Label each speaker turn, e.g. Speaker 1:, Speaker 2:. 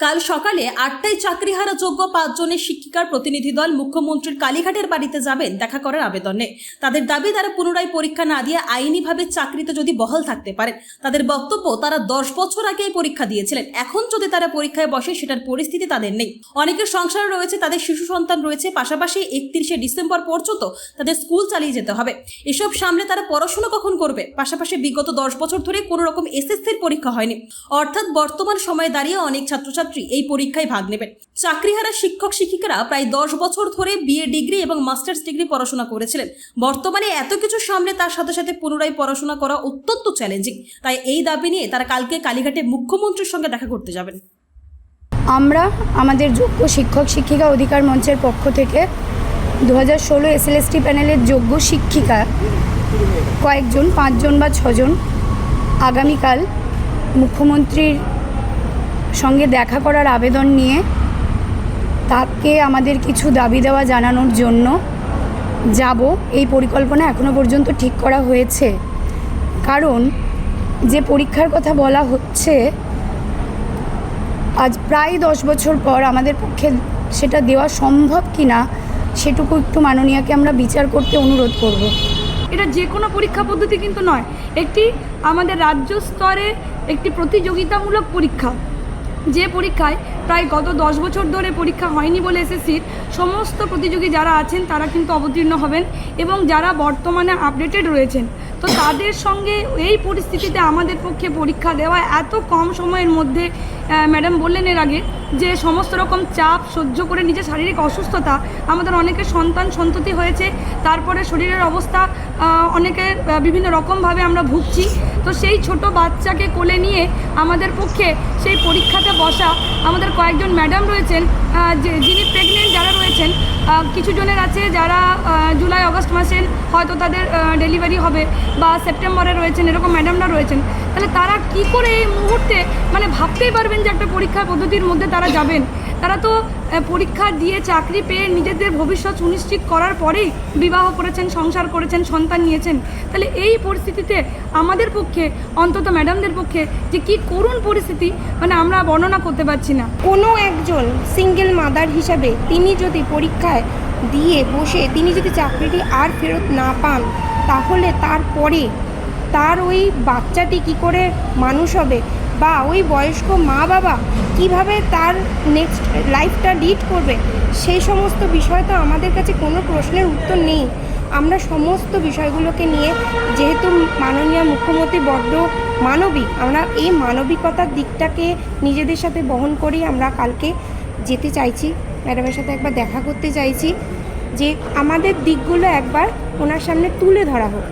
Speaker 1: কাল সকালে আটটায় চাকরিহারা যোগ্য পাঁচজনের শিক্ষিকার প্রতিনিধি দল মুখ্যমন্ত্রীর কালীঘাটের বাড়িতে যাবেন দেখা করার আবেদনে। তাদের দাবি, তারা পুনরায় পরীক্ষা না দিয়ে আইনিভাবে চাকরিতে যদি বহাল থাকতে পারেন, তাদের বক্তব্য, তারা দশ বছর আগে পরীক্ষা দিয়েছিলেন। এখন যদি তারা পরীক্ষায় বসে, সেটার পরিস্থিতি তাদের নেই। অনেকের সংসার রয়েছে, তাদের শিশু সন্তান রয়েছে, পাশাপাশি একত্রিশে ডিসেম্বর পর্যন্ত তাদের স্কুল চালিয়ে যেতে হবে। এসব সামনে তারা পড়াশোনা কখন করবে? পাশাপাশি বিগত দশ বছর ধরে কোনো রকম এসএসসির পরীক্ষা হয়নি। অর্থাৎ বর্তমান সময়ে দাঁড়িয়ে অনেক ছাত্রছাত্রী এই পরীক্ষায় ভাগ নেবেন। চাকরিহারা শিক্ষক শিক্ষিকারা প্রায় দশ বছর ধরে বিএ ডিগ্রি এবং মাস্টার্স ডিগ্রি পড়াশোনা করেছিলেন। বর্তমানে এত কিছু সামনে তার সাথে সাথে পুনরায় পড়াশোনা করা অত্যন্ত চ্যালেঞ্জিং তাই এই দাবি নিয়ে তারা কালকে কালীঘাটে মুখ্যমন্ত্রীর সঙ্গে দেখা করতে যাবেন।
Speaker 2: আমরা আমাদের যোগ্য শিক্ষক শিক্ষিকা অধিকার মঞ্চের পক্ষ থেকে দু হাজার ষোলো এসএলএসটি প্যানেলের যোগ্য শিক্ষিকা কয়েকজন, পাঁচজন বা ছজন আগামীকাল মুখ্যমন্ত্রীর সঙ্গে দেখা করার আবেদন নিয়ে তাকে আমাদের কিছু দাবি দেওয়া জানানোর জন্য যাব। এই পরিকল্পনা এখনও পর্যন্ত ঠিক করা হয়েছে। কারণ যে পরীক্ষার কথা বলা হচ্ছে, আজ প্রায় দশ বছর পর আমাদের পক্ষে সেটা দেওয়া সম্ভব কি না সেটুকু একটু মাননীয়াকে আমরা বিচার করতে অনুরোধ করব।
Speaker 3: এটা যে কোনো পরীক্ষা পদ্ধতি কিন্তু নয়, একটি আমাদের রাজ্য স্তরে একটি প্রতিযোগিতামূলক পরীক্ষা। যে পরীক্ষায় প্রায় গত দশ বছর ধরে পরীক্ষা হয়নি বলে এসএসসির সমস্ত প্রতিযোগী যারা আছেন তারা কিন্তু অবতীর্ণ হবেন এবং যারা বর্তমানে আপডেটেড রয়েছেন। তো তাদের সঙ্গে এই পরিস্থিতিতে আমাদের পক্ষে পরীক্ষা দেওয়া এত কম সময়ের মধ্যে ম্যাডাম বললেন এর আগে যে সমস্ত রকম চাপ সহ্য করে নিজের শারীরিক অসুস্থতা আমাদের অনেকের সন্তান সন্ততি হয়েছে, তারপরে শরীরের অবস্থা অনেকের বিভিন্ন রকমভাবে আমরা ভুগছি। তো সেই ছোট বাচ্চাকে কোলে নিয়ে আমাদের পক্ষে সেই পরীক্ষাতে বসা আমাদের কয়েকজন ম্যাডাম রয়েছেন যে যিনি প্রেগনেন্ট যারা রয়েছেন কিছু জনের আছে যারা জুলাই, অগস্ট মাসে হয়তো তাদের ডেলিভারি হবে বা সেপ্টেম্বরে রয়েছেন, এরকম ম্যাডামরা রয়েছেন। তাহলে তারা কি করে এই মুহূর্তে মানে ভাবতেই পারবেন যে একটা পরীক্ষা পদ্ধতির মধ্যে তারা যাবেন? তারা তো পরীক্ষা দিয়ে চাকরি পেয়ে নিজেদের ভবিষ্যৎ সুনিশ্চিত করার পরেই বিবাহ করেছেন, সংসার করেছেন, সন্তান নিয়েছেন। তাহলে এই পরিস্থিতিতে আমাদের পক্ষে, অন্তত ম্যাডামদের পক্ষে, যে কি করুণ পরিস্থিতি মানে আমরা বর্ণনা করতে পারছি না।
Speaker 4: কোনো একজন সিঙ্গেল মাদার হিসাবে তিনি যদি পরীক্ষায় দিয়ে বসে, তিনি যদি চাকরিটি আর ফেরত না পান, তাহলে তারপরে তার ওই বাচ্চাটি কি করে মানুষ হবে? বা ওই বয়স্ক মা বাবা কীভাবে তার নেক্সট লাইফটা লিড করবে, সেই সমস্ত বিষয় তো আমাদের কাছে কোনো প্রশ্নের উত্তর নেই। আমরা সমস্ত বিষয়গুলোকে নিয়ে যেহেতু মাননীয় মুখ্যমন্ত্রী বড্ড মানবিক, আমরা এই মানবিকতার দিকটাকে নিজেদের সাথে বহন করেই আমরা কালকে যেতে চাইছি। ম্যাডামের সাথে একবার দেখা করতে চাইছি যে আমাদের দিকগুলো একবার ওনার সামনে তুলে ধরা হোক।